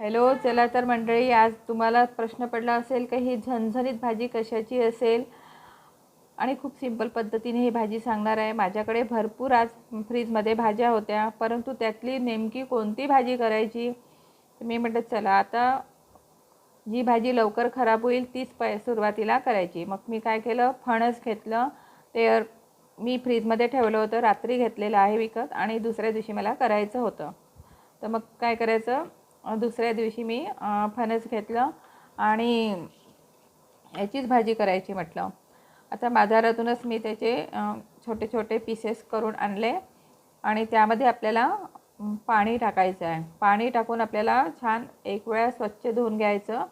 Hello चला तर मंडळी आज तुम्हाला प्रश्न पडला असेल का ही झणझणीत भाजी कशाची असेल? आणि खूप सिंपल पद्धतीने ही भाजी सांगणार आहे. माझ्याकडे भरपूर आज फ्रीजमध्ये भाज्या होत्या परंतु त्यातली नेमकी कोणती भाजी करायची? मी म्हटलं चला आता जी भाजी लवकर खराब होईल तीच प सुरुवातीला करायची. मग मी काय केलं फणस घेतलं ते मी फ्रीजमध्ये ठेवलं होतं रात्री घेतलेलं आहे विकत आणि दुसऱ्या दिवशी मला करायचं होतं. तर मग काय करायचं? दुसऱ्या दिवशी मी फणस घेतलं आणि याचीच भाजी करायची म्हटलं. आता बाजारातूनच मी त्याचे छोटे छोटे पीसेस करून आणले आणि त्यामध्ये आपल्याला पाणी टाकायचं आहे. पाणी टाकून आपल्याला छान एक वेळा स्वच्छ धुवून घ्यायचं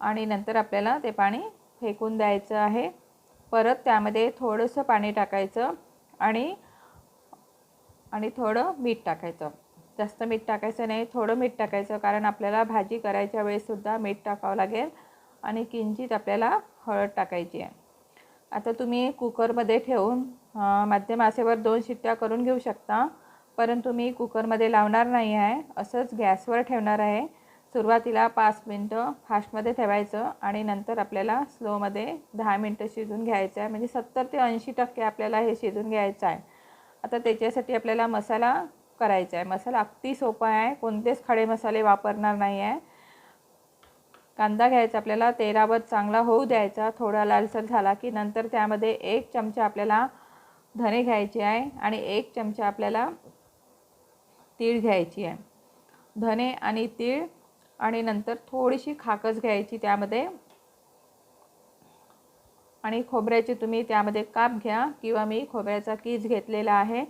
आणि नंतर आपल्याला ते पाणी फेकून द्यायचं आहे. परत त्यामध्ये थोडंसं पाणी टाकायचं आणि आणि थोडं मीठ टाकायचं. जास्त मीठ टाकायचं नाही थोडं मीठ टाकायचं कारण आपल्याला भाजी करायच्या वेळेससुद्धा मीठ टाकावं लागेल आणि किंचित आपल्याला हळद टाकायची आहे. आता तुम्ही कुकरमध्ये ठेवून मध्यम आसेवर दोन शिट्ट्या करून घेऊ शकता परंतु मी कुकरमध्ये लावणार नाही आहे असंच गॅसवर ठेवणार आहे. सुरुवातीला पाच मिनटं फास्टमध्ये ठेवायचं आणि नंतर आपल्याला स्लोमध्ये दहा मिनटं शिजून घ्यायचं आहे म्हणजे सत्तर ते ऐंशी टक्के आपल्याला हे शिजून घ्यायचं आहे. आता त्याच्यासाठी आपल्याला मसाला करायचा आहे मसाला अगदी सोपा आहे. कोणतेच खडे मसाले वापरणार नाही आहे कांदा घ्यायचा आपल्याला तेलावर चांगला होऊ द्यायचा. थोडा लालसर झाला की नंतर त्यामध्ये एक चमचा आपल्याला धने घ्यायचे आहे आणि एक चमचा आपल्याला तीळ घ्यायची आहे. धने आणि तीळ आणि नंतर थोडीशी खाकस घ्यायची त्यामध्ये. आणि खोबऱ्याची तुम्ही त्यामध्ये काप घ्या किंवा मी खोबऱ्याचा कीज घेतलेला आहे.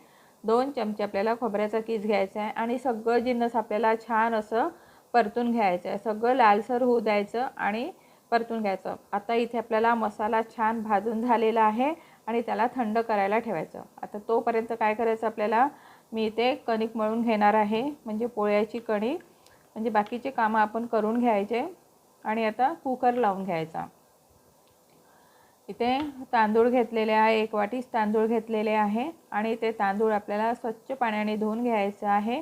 दोन चमचे आपल्याला खोबऱ्याचा कीस घ्यायचा आहे आणि सगळं जिन्नस आपल्याला छान असं परतून घ्यायचं आहे. सगळं लालसर होऊ द्यायचं आणि परतून घ्यायचं. आता इथे आपल्याला मसाला छान भाजून झालेला आहे आणि त्याला थंड करायला ठेवायचं. आता तोपर्यंत काय करायचं आपल्याला? मी इथे कणिक मळून घेणार आहे. म्हणजे पोळ्याची कणिक. म्हणजे बाकीचे कामं आपण करून घ्यायचे. आणि आता कुकर लावून घ्यायचा. इथे तांदूळ घेतलेले आहे एक वाटीच तांदूळ घेतलेले आहे आणि ते तांदूळ आपल्याला स्वच्छ पाण्याने धुवून घ्यायचं आहे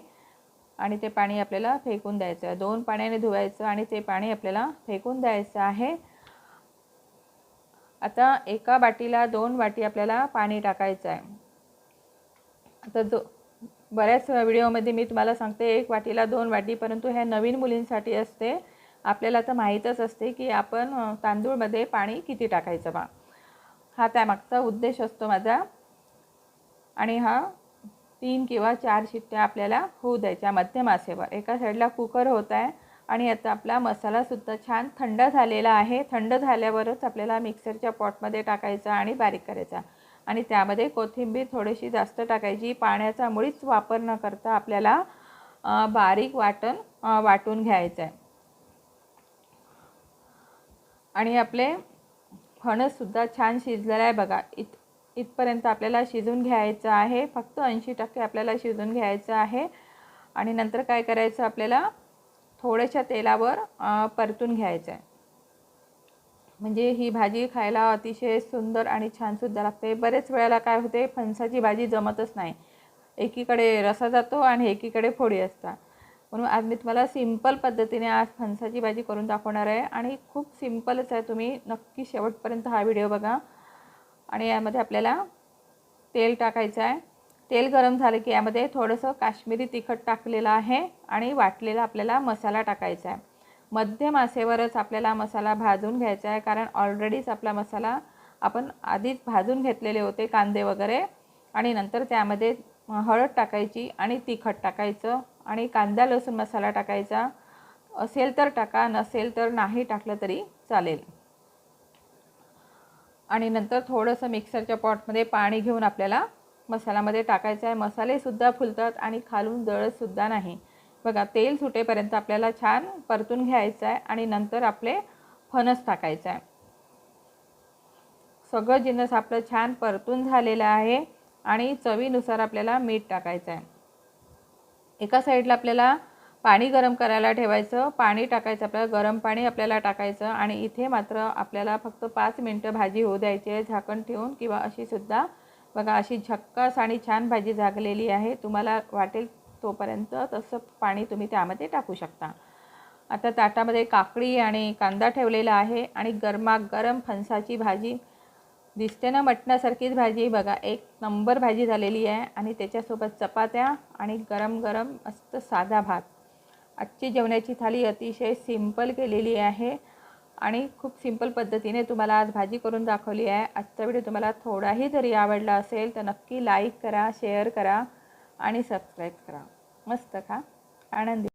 आणि ते पाणी आपल्याला फेकून द्यायचं आहे. दोन पाण्याने धुवायचं आणि ते पाणी आपल्याला फेकून द्यायचं आहे. आता एका बाटीला दोन वाटी आपल्याला पाणी टाकायचं आहे. आता जो बऱ्याच व्हिडिओमध्ये मी तुम्हाला सांगते एक वाटीला दोन वाटी परंतु ह्या नवीन मुलींसाठी असते. आपल्याला तर माहीतच असते की आपण तांदूळमध्ये पाणी किती टाकायचं बा? हा त्यामागचा उद्देश असतो माझा. आणि हा तीन किंवा चार शिट्ट्या आपल्याला होऊ द्यायच्या मध्यम आचेवर एका साईडला कुकर होत आहे आणि आता आपला मसालासुद्धा छान थंड झालेला आहे. थंड झाल्यावरच आपल्याला मिक्सरच्या पॉटमध्ये टाकायचा आणि बारीक करायचा. आणि त्यामध्ये कोथिंबीर थोडीशी जास्त टाकायची. पाण्याचा मुळीच वापर न करता आपल्याला बारीक वाटण वाटून घ्यायचं आहे आणि आपले फणससुद्धा छान शिजलेलं आहे बघा. इत इथपर्यंत आपल्याला शिजून घ्यायचं आहे. फक्त ऐंशी टक्के आपल्याला शिजून घ्यायचं आहे. आणि नंतर काय करायचं आपल्याला? थोड्याशा तेलावर परतून घ्यायचं आहे. म्हणजे ही भाजी खायला अतिशय सुंदर आणि छानसुद्धा लागते. बरेच वेळेला काय होते? फणसाची भाजी जमतच नाही. एकीकडे रसा जातो आणि एकीकडे फोडी असतात. म्हणून आज मी तुम्हाला सिंपल पद्धतीने आज फणसाची भाजी करून दाखवणार आहे. आणि खूप सिम्पलच आहे तुम्ही नक्की शेवटपर्यंत हा व्हिडिओ बघा. आणि यामध्ये आपल्याला तेल टाकायचं आहे. तेल गरम झालं की यामध्ये थोडंसं काश्मीरी तिखट टाकलेलं आहे आणि वाटलेला आपल्याला मसाला टाकायचा आहे. मध्यम आसेवरच आपल्याला मसाला भाजून घ्यायचा आहे कारण ऑलरेडीच आपला मसाला आपण आधीच भाजून घेतलेले होते कांदे वगैरे. आणि नंतर त्यामध्ये हळद टाकायची आणि तिखट टाकायचं. आणि कांदा लसूण मसाला टाकायचा. असेल तर टाका नसेल तर नाही टाकलं तरी चालेल. आणि नंतर थोडंसं मिक्सरच्या पॉटमध्ये पाणी घेऊन आपल्याला मसाल्यामध्ये टाकायचं आहे. मसालेसुद्धा फुलतात आणि खालून दळसुद्धा नाही. बघा तेल सुटेपर्यंत आपल्याला छान परतून घ्यायचं आहे आणि नंतर आपले फणस टाकायचं आहे. सगळं जिन्नस आपलं छान परतून झालेलं आहे आणि चवीनुसार आपल्याला मीठ टाकायचं आहे. एका साईडला आपल्याला पाणी गरम करायला ठेवायचं पाणी टाकायचं आपल्याला गरम पाणी आपल्याला टाकायचं आणि इथे मात्र आपल्याला फक्त पाच मिनटं भाजी होऊ द्यायची आहे झाकण ठेवून किंवा अशीसुद्धा बघा अशी झक्कास आणि छान भाजी झाकलेली आहे. तुम्हाला वाटेल तोपर्यंत तसं पाणी तुम्ही त्यामध्ये टाकू शकता. आता ताटामध्ये काकडी आणि कांदा ठेवलेला आहे आणि गरमागरम फणसाची भाजी दिसते ना मटणासारखीच भाजी. बघा एक नंबर भाजी झालेली आहे आणि त्याच्यासोबत चपात्या आणि गरम गरम मस्त साधा भात. आजची जेवणाची थाळी अतिशय सिंपल केलेली आहे आणि खूप सिंपल पद्धतीने तुम्हाला आज भाजी करून दाखवली आहे. आजचा व्हिडिओ तुम्हाला थोडाही जरी आवडला असेल तर नक्की लाईक करा शेअर करा आणि सबस्क्राईब करा. मस्त खा. आनंदी.